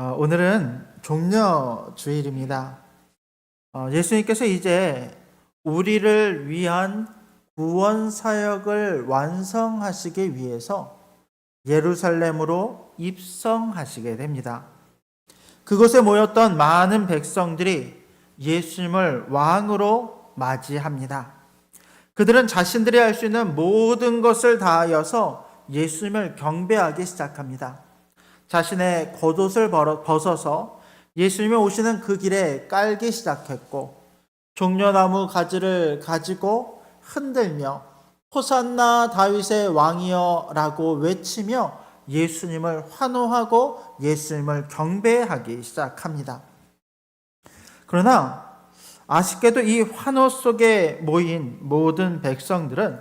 어, 오늘은 종려 주일입니다. 어, 예수님께서 이제 우리를 위한 구원 사역을 완성하시기 위해서 예루살렘으로 입성하시게 됩니다. 그곳에 모였던 많은 백성들이 예수님을 왕으로 맞이합니다. 그들은 자신들이 할 수 있는 모든 것을 다하여서 예수님을 경배하기 시작합니다. 자신의 겉옷을 벗어서 예수님이 오시는 그 길에 깔기 시작했고 종려나무 가지를 가지고 흔들며 호산나 다윗의 왕이여라고 외치며 예수님을 환호하고 예수님을 경배하기 시작합니다. 그러나 아쉽게도 이 환호 속에 모인 모든 백성들은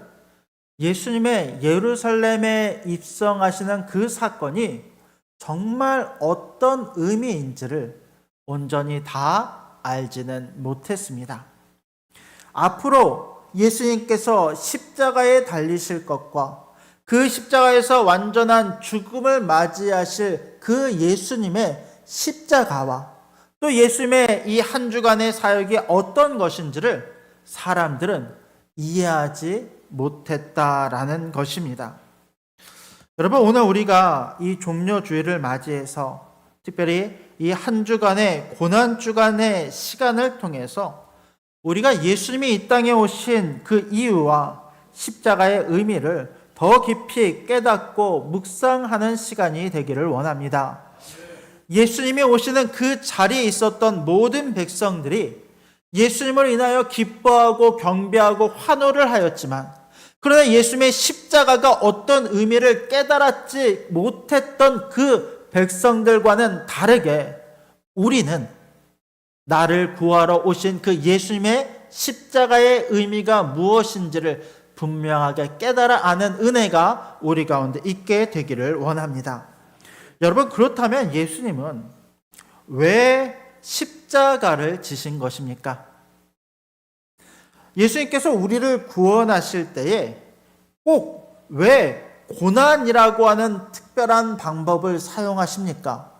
예수님의 예루살렘에 입성하시는 그 사건이 정말 어떤 의미인지를 온전히 다 알지는 못했습니다. 앞으로 예수님께서 십자가에 달리실 것과 그 십자가에서 완전한 죽음을 맞이하실 그 예수님의 십자가와 또 예수님의 이 한 주간의 사역이 어떤 것인지를 사람들은 이해하지 못했다라는 것입니다. 여러분 오늘 우리가 이 종려 주일을 맞이해서 특별히 이 한 주간의 고난 주간의 시간을 통해서 우리가 예수님이 이 땅에 오신 그 이유와 십자가의 의미를 더 깊이 깨닫고 묵상하는 시간이 되기를 원합니다. 예수님이 오시는 그 자리에 있었던 모든 백성들이 예수님을 인하여 기뻐하고 경배하고 환호를 하였지만 그러나 예수님의 십자가가 어떤 의미를 깨달았지 못했던 그 백성들과는 다르게 우리는 나를 구하러 오신 그 예수님의 십자가의 의미가 무엇인지를 분명하게 깨달아 아는 은혜가 우리 가운데 있게 되기를 원합니다. 여러분 그렇다면 예수님은 왜 십자가를 지신 것입니까? 예수님께서 우리를 구원하실 때에 꼭 왜 고난이라고 하는 특별한 방법을 사용하십니까?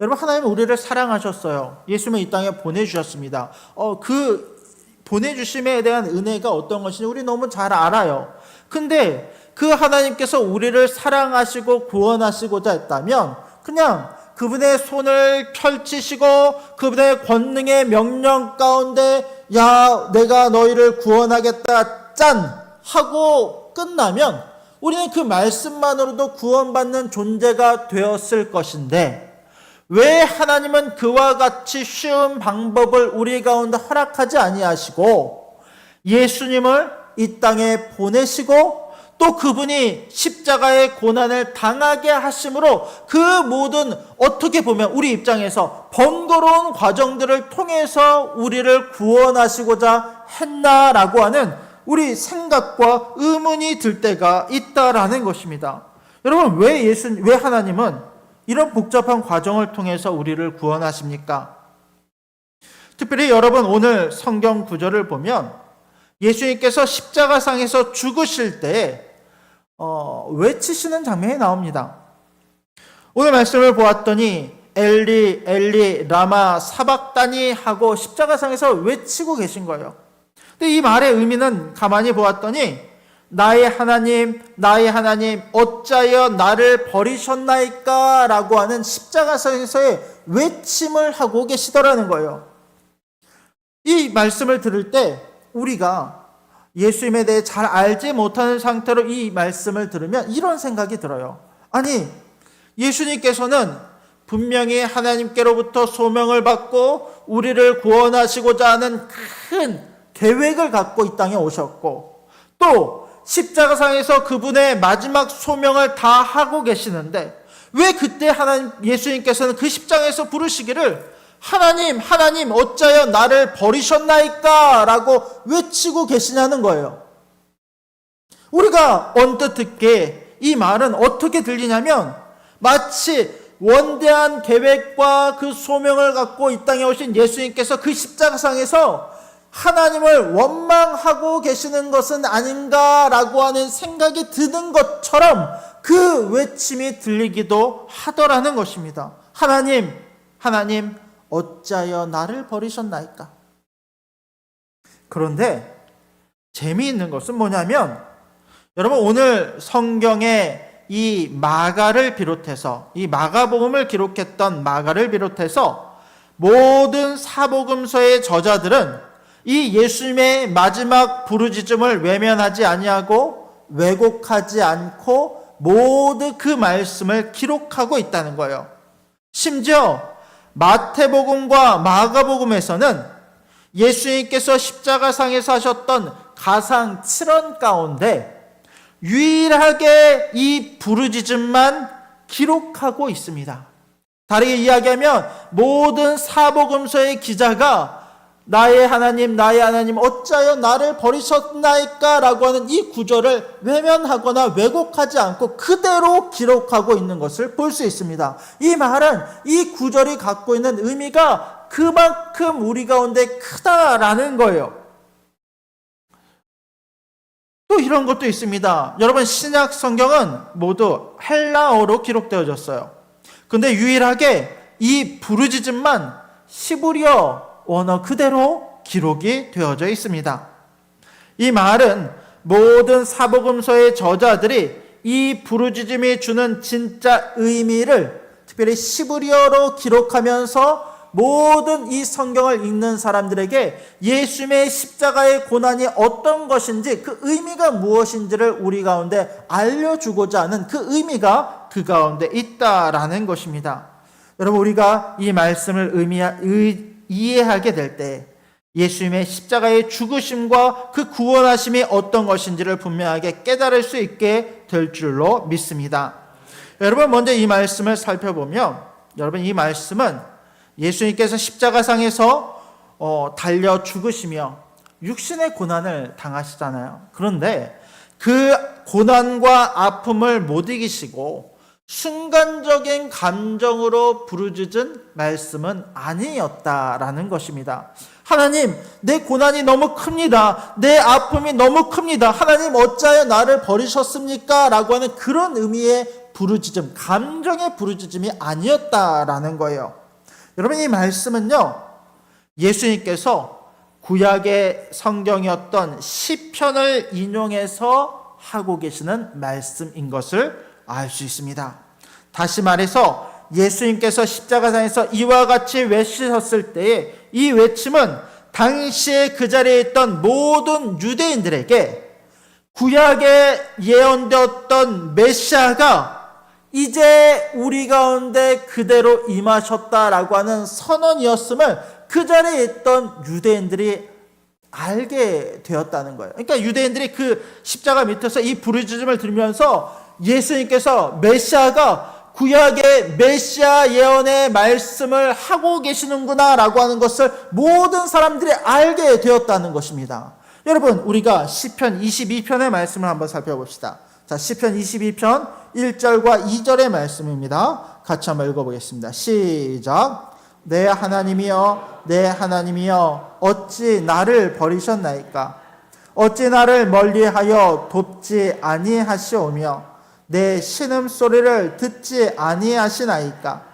여러분 하나님은 우리를 사랑하셨어요. 예수님을 이 땅에 보내주셨습니다. 어, 그 보내주심에 대한 은혜가 어떤 것인지 우리 너무 잘 알아요. 근데 그 하나님께서 우리를 사랑하시고 구원하시고자 했다면 그냥 그분의 손을 펼치시고 그분의 권능의 명령 가운데 야 내가 너희를 구원하겠다 짠! 하고 끝나면 우리는 그 말씀만으로도 구원받는 존재가 되었을 것인데 왜 하나님은 그와 같이 쉬운 방법을 우리 가운데 허락하지 아니하시고 예수님을 이 땅에 보내시고 또 그분이 십자가의 고난을 당하게 하심으로 그 모든 어떻게 보면 우리 입장에서 번거로운 과정들을 통해서 우리를 구원하시고자 했나라고 하는 우리 생각과 의문이 들 때가 있다라는 것입니다. 여러분 왜 예수 왜 하나님은 이런 복잡한 과정을 통해서 우리를 구원하십니까? 특별히 여러분 오늘 성경 구절을 보면 예수님께서 십자가상에서 죽으실 때 어, 외치시는 장면이 나옵니다. 오늘 말씀을 보았더니 엘리 엘리 라마 사박다니 하고 십자가상에서 외치고 계신 거예요. 근데 이 말의 의미는 가만히 보았더니 나의 하나님, 나의 하나님, 어찌하여 나를 버리셨나이까? 라고 하는 십자가상에서의 외침을 하고 계시더라는 거예요. 이 말씀을 들을 때 우리가 예수님에 대해 잘 알지 못하는 상태로 이 말씀을 들으면 이런 생각이 들어요. 아니, 예수님께서는 분명히 하나님께로부터 소명을 받고 우리를 구원하시고자 하는 큰 계획을 갖고 이 땅에 오셨고 또 십자가상에서 그분의 마지막 소명을 다 하고 계시는데 왜 그때 하나님 예수님께서는 그 십장에서 부르시기를 하나님 하나님 어찌하여 나를 버리셨나이까 라고 외치고 계시냐는 거예요. 우리가 언뜻 듣게 이 말은 어떻게 들리냐면 마치 원대한 계획과 그 소명을 갖고 이 땅에 오신 예수님께서 그 십자가상에서 하나님을 원망하고 계시는 것은 아닌가라고 하는 생각이 드는 것처럼 그 외침이 들리기도 하더라는 것입니다. 하나님, 하나님 어찌하여 나를 버리셨나이까? 그런데 재미있는 것은 뭐냐면 여러분 오늘 성경에 이 마가를 비롯해서 이 마가복음을 기록했던 마가를 비롯해서 모든 사복음서의 저자들은 이 예수님의 마지막 부르짖음을 외면하지 아니하고 왜곡하지 않고 모두 그 말씀을 기록하고 있다는 거예요. 심지어 마태복음과 마가복음에서는 예수님께서 십자가상에서 하셨던 가상 7원 가운데 유일하게 이 부르짖음만 기록하고 있습니다. 다르게 이야기하면 모든 사복음서의 기자가 나의 하나님, 나의 하나님, 어찌하여 나를 버리셨나이까? 라고 하는 이 구절을 외면하거나 왜곡하지 않고 그대로 기록하고 있는 것을 볼 수 있습니다. 이 말은 이 구절이 갖고 있는 의미가 그만큼 우리 가운데 크다라는 거예요. 또 이런 것도 있습니다. 여러분, 신약 성경은 모두 헬라어로 기록되어졌어요. 근데 유일하게 이 부르짖음만 시브리어 원어 그대로 기록이 되어져 있습니다. 이 말은 모든 사복음서의 저자들이 이 부르짖음이 주는 진짜 의미를 특별히 시브리어로 기록하면서 모든 이 성경을 읽는 사람들에게 예수님의 십자가의 고난이 어떤 것인지 그 의미가 무엇인지를 우리 가운데 알려주고자 하는 그 의미가 그 가운데 있다라는 것입니다. 여러분 우리가 이 말씀을 의미, 의, 이해하게 될 때 예수님의 십자가의 죽으심과 그 구원하심이 어떤 것인지를 분명하게 깨달을 수 있게 될 줄로 믿습니다. 여러분 먼저 이 말씀을 살펴보면 여러분 이 말씀은 예수님께서 십자가상에서 어, 달려 죽으시며 육신의 고난을 당하시잖아요. 그런데 그 고난과 아픔을 못 이기시고 순간적인 감정으로 부르짖은 말씀은 아니었다라는 것입니다. 하나님, 내 고난이 너무 큽니다. 내 아픔이 너무 큽니다. 하나님, 어찌하여 나를 버리셨습니까? 라고 하는 그런 의미의 부르짖음, 감정의 부르짖음이 아니었다라는 거예요. 여러분, 이 말씀은요, 예수님께서 구약의 성경이었던 시편을 인용해서 하고 계시는 말씀인 것을 알 수 있습니다. 다시 말해서 예수님께서 십자가상에서 이와 같이 외치셨을 때에 이 외침은 당시에 그 자리에 있던 모든 유대인들에게 구약에 예언되었던 메시아가 이제 우리 가운데 그대로 임하셨다라고 하는 선언이었음을 그 자리에 있던 유대인들이 알게 되었다는 거예요. 그러니까 유대인들이 그 십자가 밑에서 이 부르짖음을 들으면서 예수님께서 메시아가 구약의 메시아 예언의 말씀을 하고 계시는구나라고 하는 것을 모든 사람들이 알게 되었다는 것입니다. 여러분, 우리가 시편 22편의 말씀을 한번 살펴봅시다. 자, 시편 22편 1절과 2절의 말씀입니다. 같이 한번 읽어 보겠습니다. 시작. 내 하나님이여, 내 하나님이여, 어찌 나를 버리셨나이까? 어찌 나를 멀리하여 돕지 아니하시오며, 내 신음 소리를 듣지 아니하시나이까?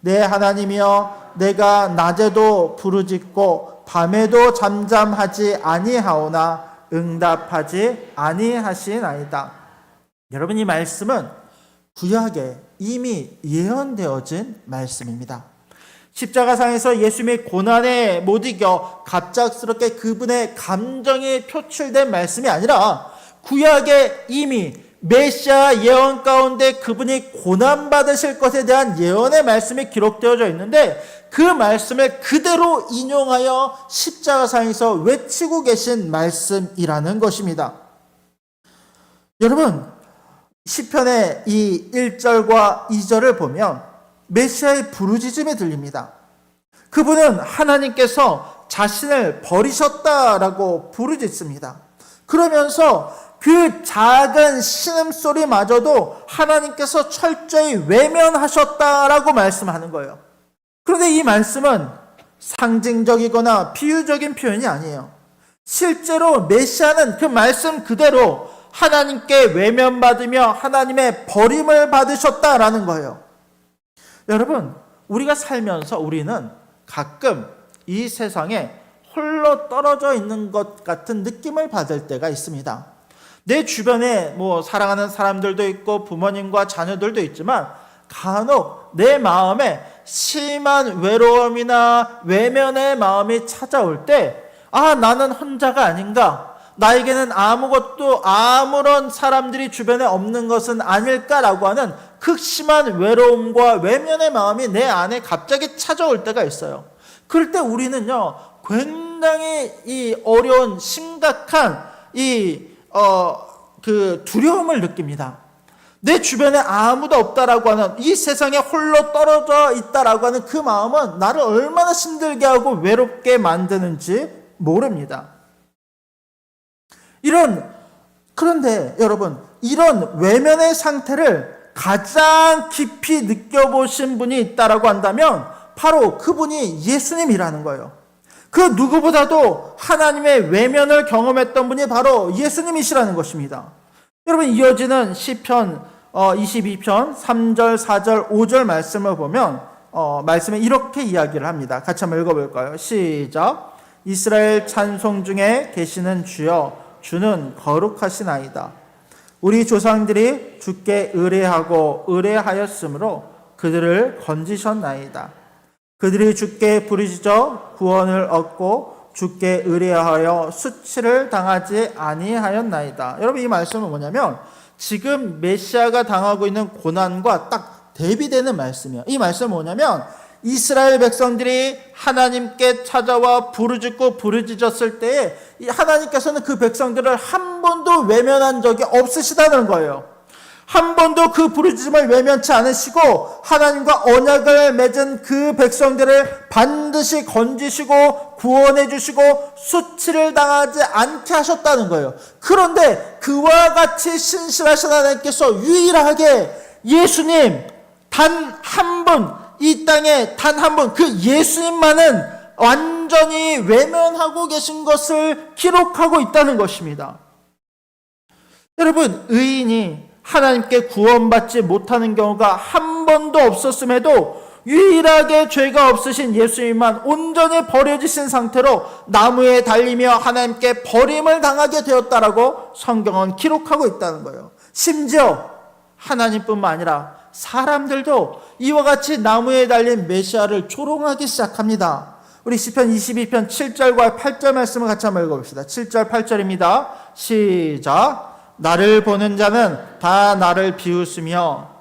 내 하나님이여, 내가 낮에도 부르짖고 밤에도 잠잠하지 아니하오나 응답하지 아니하시나이다. 여러분 이 말씀은 구약에 이미 예언되어진 말씀입니다. 십자가상에서 예수님의 고난에 못 이겨 갑작스럽게 그분의 감정이 표출된 말씀이 아니라 구약에 이미 메시아 예언 가운데 그분이 고난 받으실 것에 대한 예언의 말씀이 기록되어져 있는데 그 말씀을 그대로 인용하여 십자가상에서 외치고 계신 말씀이라는 것입니다. 여러분, 시편의 이 1절과 2절을 보면 메시아의 부르짖음이 들립니다. 그분은 하나님께서 자신을 버리셨다라고 부르짖습니다. 그러면서 그 작은 신음소리마저도 하나님께서 철저히 외면하셨다라고 말씀하는 거예요. 그런데 이 말씀은 상징적이거나 비유적인 표현이 아니에요. 실제로 메시아는 그 말씀 그대로 하나님께 외면받으며 하나님의 버림을 받으셨다라는 거예요. 여러분, 우리가 살면서 우리는 가끔 이 세상에 홀로 떨어져 있는 것 같은 느낌을 받을 때가 있습니다. 내 주변에 뭐 사랑하는 사람들도 있고 부모님과 자녀들도 있지만 간혹 내 마음에 심한 외로움이나 외면의 마음이 찾아올 때, 아, 나는 혼자가 아닌가? 나에게는 아무것도 아무런 사람들이 주변에 없는 것은 아닐까라고 하는 극심한 외로움과 외면의 마음이 내 안에 갑자기 찾아올 때가 있어요. 그럴 때 우리는요, 굉장히 이 어려운, 심각한 이, 어, 그 두려움을 느낍니다. 내 주변에 아무도 없다라고 하는 이 세상에 홀로 떨어져 있다라고 하는 그 마음은 나를 얼마나 힘들게 하고 외롭게 만드는지 모릅니다. 이런 그런데 여러분 이런 외면의 상태를 가장 깊이 느껴보신 분이 있다라고 한다면 바로 그분이 예수님이라는 거예요. 그 누구보다도 하나님의 외면을 경험했던 분이 바로 예수님이시라는 것입니다. 여러분 이어지는 시편 22편 3절, 4절, 5절 말씀을 보면 어, 말씀에 이렇게 이야기를 합니다. 같이 한번 읽어볼까요? 시작. 이스라엘 찬송 중에 계시는 주여 주는 거룩하시나이다. 우리 조상들이 주께 의뢰하고 의뢰하였으므로 그들을 건지셨나이다. 그들이 주께 부르짖어 구원을 얻고 주께 의뢰하여 수치를 당하지 아니하였나이다. 여러분 이 말씀은 뭐냐면 지금 메시아가 당하고 있는 고난과 딱 대비되는 말씀이에요. 이 말씀은 뭐냐면 이스라엘 백성들이 하나님께 찾아와 부르짖고 부르짖었을 때에 하나님께서는 그 백성들을 한 번도 외면한 적이 없으시다는 거예요. 한 번도 그 부르짖음을 외면치 않으시고 하나님과 언약을 맺은 그 백성들을 반드시 건지시고 구원해 주시고 수치를 당하지 않게 하셨다는 거예요. 그런데 그와 같이 신실하신 하나님께서 유일하게 예수님 단 한 분, 이 땅에 단 한 분, 그 예수님만은 완전히 외면하고 계신 것을 기록하고 있다는 것입니다. 여러분, 의인이 하나님께 구원받지 못하는 경우가 한 번도 없었음에도 유일하게 죄가 없으신 예수님만 온전히 버려지신 상태로 나무에 달리며 하나님께 버림을 당하게 되었다라고 성경은 기록하고 있다는 거예요. 심지어 하나님뿐만 아니라 사람들도 이와 같이 나무에 달린 메시아를 조롱하기 시작합니다. 우리 시편 22편 7절과 8절 말씀을 같이 한번 읽어봅시다. 7절 8절입니다. 시작. 나를 보는 자는 다 나를 비웃으며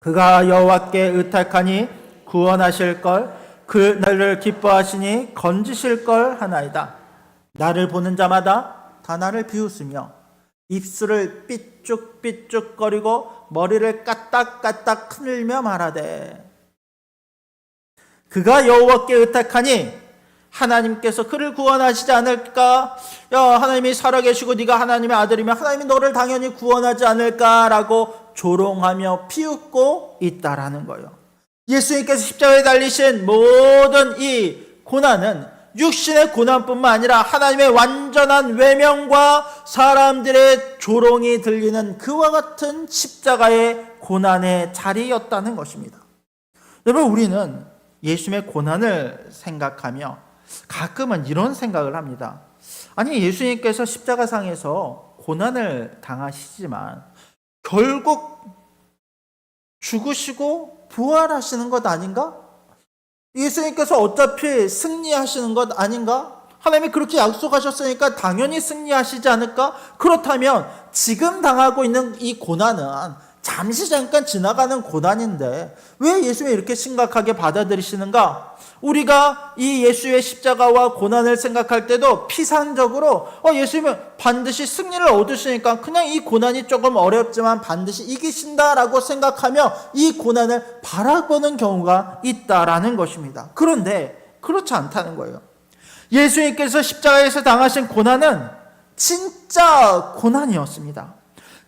그가 여호와께 의탁하니 구원하실 걸 그 나를 기뻐하시니 건지실 걸 하나이다. 나를 보는 자마다 다 나를 비웃으며 입술을 삐쭉삐쭉거리고 머리를 까딱까딱 흔들며 말하되 그가 여호와께 의탁하니 하나님께서 그를 구원하시지 않을까? 야, 하나님이 살아계시고 네가 하나님의 아들이면 하나님이 너를 당연히 구원하지 않을까라고 조롱하며 피웃고 있다라는 거예요. 예수님께서 십자가에 달리신 모든 이 고난은 육신의 고난뿐만 아니라 하나님의 완전한 외면과 사람들의 조롱이 들리는 그와 같은 십자가의 고난의 자리였다는 것입니다. 여러분, 우리는 예수님의 고난을 생각하며 가끔은 이런 생각을 합니다. 아니, 예수님께서 십자가상에서 고난을 당하시지만 결국 죽으시고 부활하시는 것 아닌가? 예수님께서 어차피 승리하시는 것 아닌가? 하나님이 그렇게 약속하셨으니까 당연히 승리하시지 않을까? 그렇다면 지금 당하고 있는 이 고난은 잠시 잠깐 지나가는 고난인데 왜 예수님이 이렇게 심각하게 받아들이시는가? 우리가 이 예수의 십자가와 고난을 생각할 때도 피상적으로 어, 예수님은 반드시 승리를 얻으시니까 그냥 이 고난이 조금 어렵지만 반드시 이기신다라고 생각하며 이 고난을 바라보는 경우가 있다라는 것입니다. 그런데 그렇지 않다는 거예요. 예수님께서 십자가에서 당하신 고난은 진짜 고난이었습니다.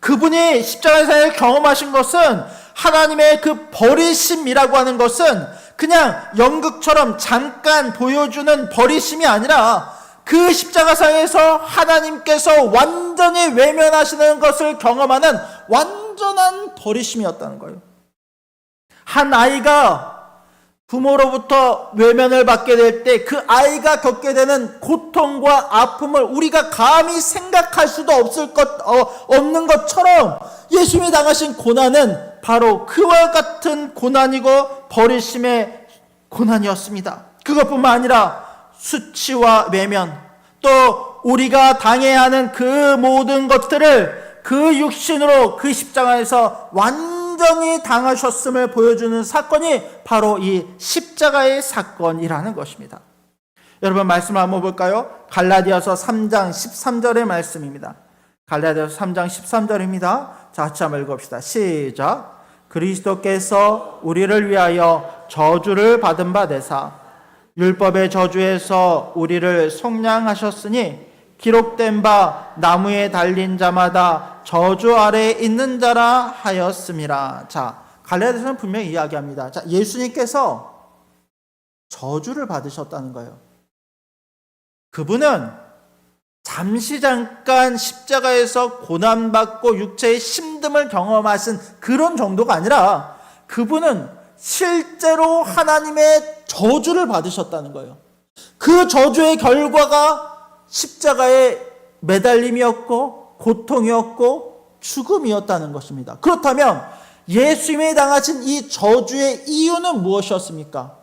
그분이 십자가에서 경험하신 것은 하나님의 그 버리심이라고 하는 것은 그냥 연극처럼 잠깐 보여주는 버리심이 아니라 그 십자가상에서 하나님께서 완전히 외면하시는 것을 경험하는 완전 완전한 버리심이었다는 거예요. 한 아이가 부모로부터 외면을 받게 될 때 그 아이가 겪게 되는 고통과 아픔을 우리가 감히 생각할 수도 없을 것 어, 없는 것처럼 예수님이 당하신 고난은 바로 그와 같은 고난이고 버리심의 고난이었습니다. 그것뿐만 아니라 수치와 외면 또 우리가 당해야 하는 그 모든 것들을 그 육신으로 그 십자가에서 완 전히 당하셨음을 보여주는 사건이 바로 이 십자가의 사건이라는 것입니다. 여러분 말씀을 한번 볼까요? 갈라디아서 3장 13절의 말씀입니다. 갈라디아서 3장 13절입니다. 자, 같이 한번 읽읍시다. 시작. 그리스도께서 우리를 위하여 저주를 받은 바 되사 율법의 저주에서 우리를 속량하셨으니 기록된 바 나무에 달린 자마다 저주 아래 있는 자라 하였음이라. 자, 갈라디아서는 분명히 이야기합니다. 자, 예수님께서 저주를 받으셨다는 거예요. 그분은 잠시 잠깐 십자가에서 고난받고 육체의 힘듦을 경험하신 그런 정도가 아니라 그분은 실제로 하나님의 저주를 받으셨다는 거예요. 그 저주의 결과가 십자가의 매달림이었고 고통이었고 죽음이었다는 것입니다. 그렇다면 예수님이 당하신 이 저주의 이유는 무엇이었습니까?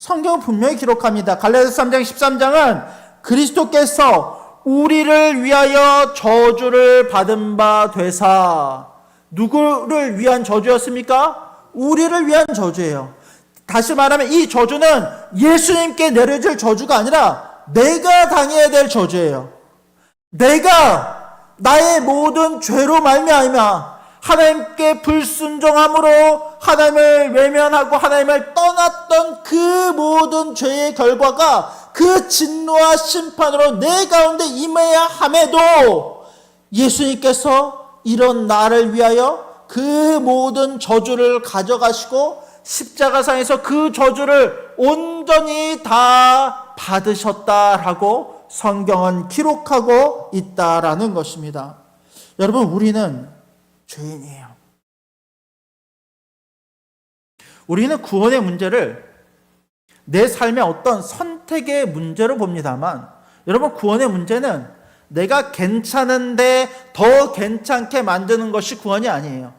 성경은 분명히 기록합니다. 갈라디아서 3장 13장은 그리스도께서 우리를 위하여 저주를 받은 바 되사 누구를 위한 저주였습니까? 우리를 위한 저주예요. 다시 말하면 이 저주는 예수님께 내려질 저주가 아니라 내가 당해야 될 저주예요. 내가 나의 모든 죄로 말미암아 하나님께 불순종함으로 하나님을 외면하고 하나님을 떠났던 그 모든 죄의 결과가 그 진노와 심판으로 내 가운데 임해야 함에도 예수님께서 이런 나를 위하여 그 모든 저주를 가져가시고 십자가상에서 그 저주를 온전히 다 받으셨다라고 성경은 기록하고 있다라는 것입니다. 여러분, 우리는 죄인이에요. 우리는 구원의 문제를 내 삶의 어떤 선택의 문제로 봅니다만, 여러분, 구원의 문제는 내가 괜찮은데 더 괜찮게 만드는 것이 구원이 아니에요.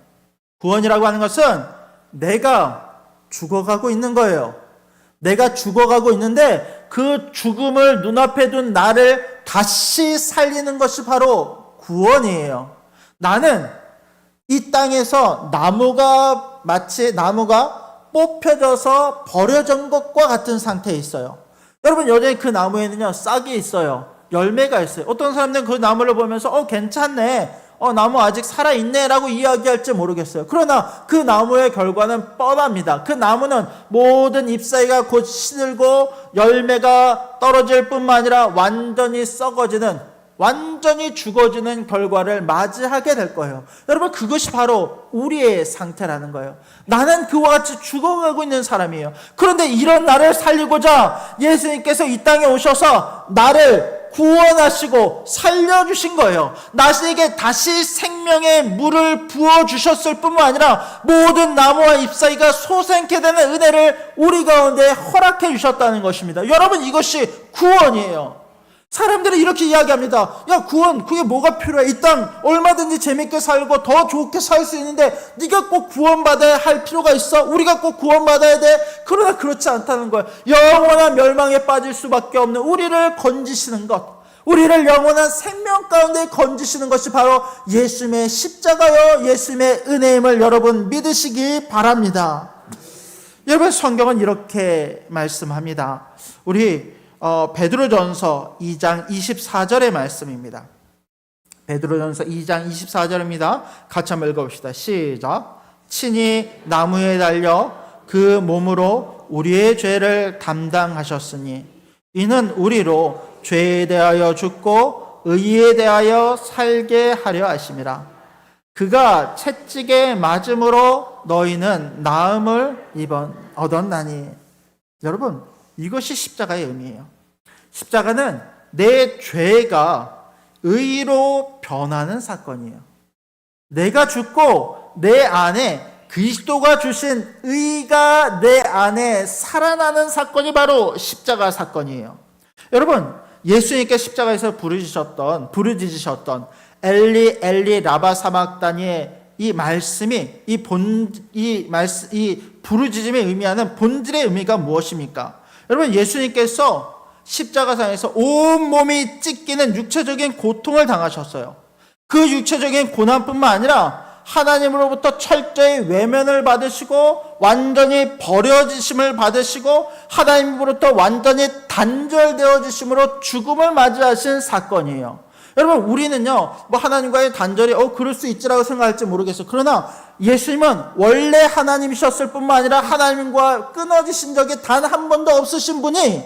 구원이라고 하는 것은 내가 죽어가고 있는 거예요. 내가 죽어가고 있는데 그 죽음을 눈앞에 둔 나를 다시 살리는 것이 바로 구원이에요. 나는 이 땅에서 나무가 마치 나무가 뽑혀져서 버려진 것과 같은 상태에 있어요. 여러분 여전히 그 나무에는요 싹이 있어요. 열매가 있어요. 어떤 사람들은 그 나무를 보면서 어 괜찮네. 어 나무 아직 살아 있네라고 이야기할지 모르겠어요. 그러나 그 나무의 결과는 뻔합니다. 그 나무는 모든 잎사귀가 곧 시들고 열매가 떨어질 뿐만 아니라 완전히 썩어지는 완전히 죽어지는 결과를 맞이하게 될 거예요. 여러분, 그것이 바로 우리의 상태라는 거예요. 나는 그와 같이 죽어가고 있는 사람이에요. 그런데 이런 나를 살리고자 예수님께서 이 땅에 오셔서 나를 구원하시고 살려주신 거예요. 나에게 다시 생명의 물을 부어주셨을 뿐만 아니라 모든 나무와 잎사귀가 솟아게 되는 은혜를 우리 가운데 허락해 주셨다는 것입니다. 여러분, 이것이 구원이에요. 사람들은 이렇게 이야기합니다. 야 구원 그게 뭐가 필요해? 이 땅 얼마든지 재밌게 살고 더 좋게 살 수 있는데 네가 꼭 구원받아야 할 필요가 있어? 우리가 꼭 구원받아야 돼? 그러나 그렇지 않다는 거예요. 영원한 멸망에 빠질 수밖에 없는 우리를 건지시는 것. 우리를 영원한 생명 가운데 건지시는 것이 바로 예수님의 십자가요 예수님의 은혜임을 여러분 믿으시기 바랍니다. 여러분 성경은 이렇게 말씀합니다. 우리 어, 베드로전서 2장 24절의 말씀입니다. 베드로전서 2장 24절입니다. 같이 한번 읽어봅시다. 시작. 친히 나무에 달려 그 몸으로 우리의 죄를 담당하셨으니 이는 우리로 죄에 대하여 죽고 의에 대하여 살게 하려 하심이라. 그가 채찍에 맞음으로 너희는 나음을 입은 얻었나니. 여러분, 이것이 십자가의 의미예요. 십자가는 내 죄가 의로 변하는 사건이에요. 내가 죽고 내 안에 그리스도가 주신 의가 내 안에 살아나는 사건이 바로 십자가 사건이에요. 여러분, 예수님께 십자가에서 부르짖으셨던 부르짖으셨던 엘리 엘리 라바 사막다니의 이 말씀이 이 본이 말씀 이 부르짖음의 의미하는 본질의 의미가 무엇입니까? 여러분 예수님께서 십자가상에서 온 몸이 찢기는 육체적인 고통을 당하셨어요. 그 육체적인 고난뿐만 아니라 하나님으로부터 철저히 외면을 받으시고 완전히 버려지심을 받으시고 하나님으로부터 완전히 단절되어지심으로 죽음을 맞이하신 사건이에요. 여러분 우리는요 뭐 하나님과의 단절이 어 그럴 수 있지라고 생각할지 모르겠어요. 그러나 예수님은 원래 하나님이셨을 뿐만 아니라 하나님과 끊어지신 적이 단 한 번도 없으신 분이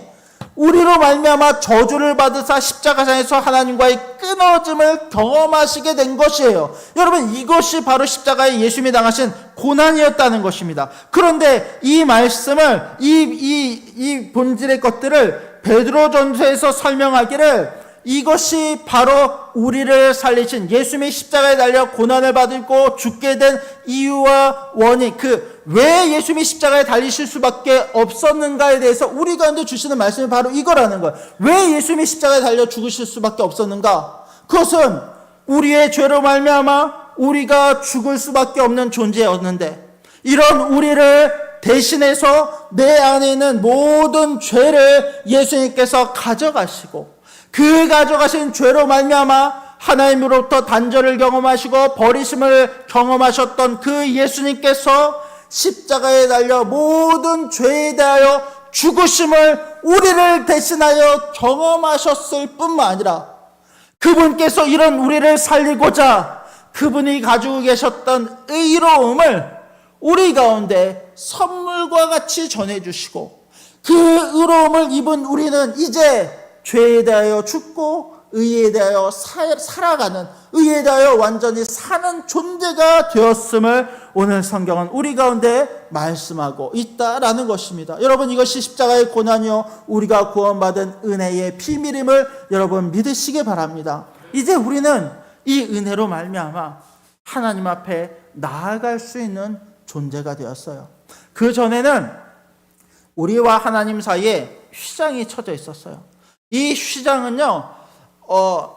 우리로 말미암아 저주를 받으사 십자가상에서 하나님과의 끊어짐을 경험하시게 된 것이에요. 여러분 이것이 바로 십자가에 예수님이 당하신 고난이었다는 것입니다. 그런데 이 말씀을 이 이 이 본질의 것들을 베드로전서에서 설명하기를 이것이 바로 우리를 살리신 예수님이 십자가에 달려 고난을 받고 죽게 된 이유와 원인, 그 왜 예수님이 십자가에 달리실 수밖에 없었는가에 대해서 우리 가운데 주시는 말씀이 바로 이거라는 거예요. 왜 예수님이 십자가에 달려 죽으실 수밖에 없었는가? 그것은 우리의 죄로 말미암아 우리가 죽을 수밖에 없는 존재였는데 이런 우리를 대신해서 내 안에 있는 모든 죄를 예수님께서 가져가시고 그 가져가신 죄로 말미암아 하나님으로부터 단절을 경험하시고 버리심을 경험하셨던 그 예수님께서 십자가에 달려 모든 죄에 대하여 죽으심을 우리를 대신하여 경험하셨을 뿐만 아니라 그분께서 이런 우리를 살리고자 그분이 가지고 계셨던 의로움을 우리 가운데 선물과 같이 전해주시고 그 의로움을 입은 우리는 이제 죄에 대하여 죽고 의에 대하여 사, 살아가는 의에 대하여 완전히 사는 존재가 되었음을 오늘 성경은 우리 가운데 말씀하고 있다라는 것입니다. 여러분 이것이 십자가의 고난이요 우리가 구원받은 은혜의 비밀임을 여러분 믿으시기 바랍니다. 이제 우리는 이 은혜로 말미암아 하나님 앞에 나아갈 수 있는 존재가 되었어요. 그 전에는 우리와 하나님 사이에 휘장이 쳐져 있었어요. 이 휘장은요, 어,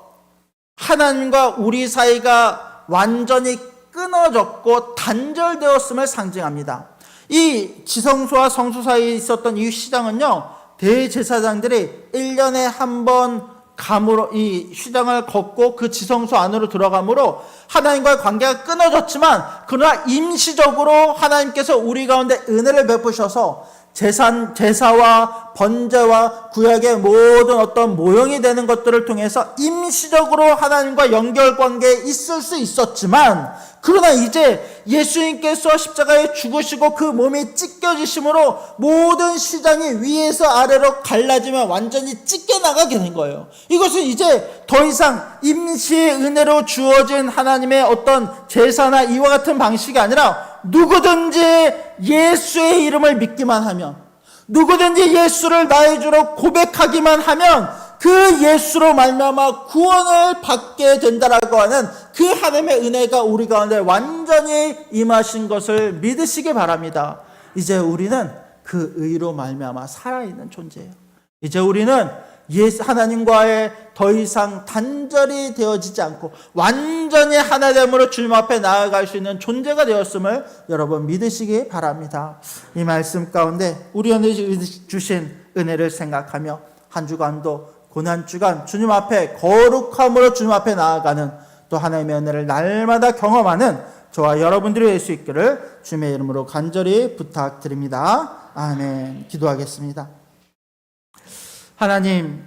하나님과 우리 사이가 완전히 끊어졌고 단절되었음을 상징합니다. 이 지성소와 성소 사이에 있었던 이 휘장은요, 대제사장들이 1년에 한 번 감으로 이 휘장을 걷고 그 지성소 안으로 들어가므로 하나님과의 관계가 끊어졌지만 그러나 임시적으로 하나님께서 우리 가운데 은혜를 베푸셔서 제산, 제사와 번제와 구약의 모든 어떤 모형이 되는 것들을 통해서 임시적으로 하나님과 연결 관계에 있을 수 있었지만, 그러나 이제 예수님께서 십자가에 죽으시고 그 몸이 찢겨지심으로 모든 시장이 위에서 아래로 갈라지면 완전히 찢겨나가게 된 거예요. 이것은 이제 더 이상 임시의 은혜로 주어진 하나님의 어떤 제사나 이와 같은 방식이 아니라 누구든지 예수의 이름을 믿기만 하면 누구든지 예수를 나의 주로 고백하기만 하면 그 예수로 말미암아 구원을 받게 된다라고 하는 그 하나님의 은혜가 우리 가운데 완전히 임하신 것을 믿으시기 바랍니다. 이제 우리는 그 의로 말미암아 살아있는 존재예요. 이제 우리는 예수 하나님과의 더 이상 단절이 되어지지 않고 완전히 하나됨으로 주님 앞에 나아갈 수 있는 존재가 되었음을 여러분 믿으시기 바랍니다. 이 말씀 가운데 우리한테 주신 은혜를 생각하며 한 주간도 고난 주간 주님 앞에 거룩함으로 주님 앞에 나아가는 또 하나님의 은혜를 날마다 경험하는 저와 여러분들이 될 수 있기를 주님의 이름으로 간절히 부탁드립니다. 아멘. 기도하겠습니다. 하나님,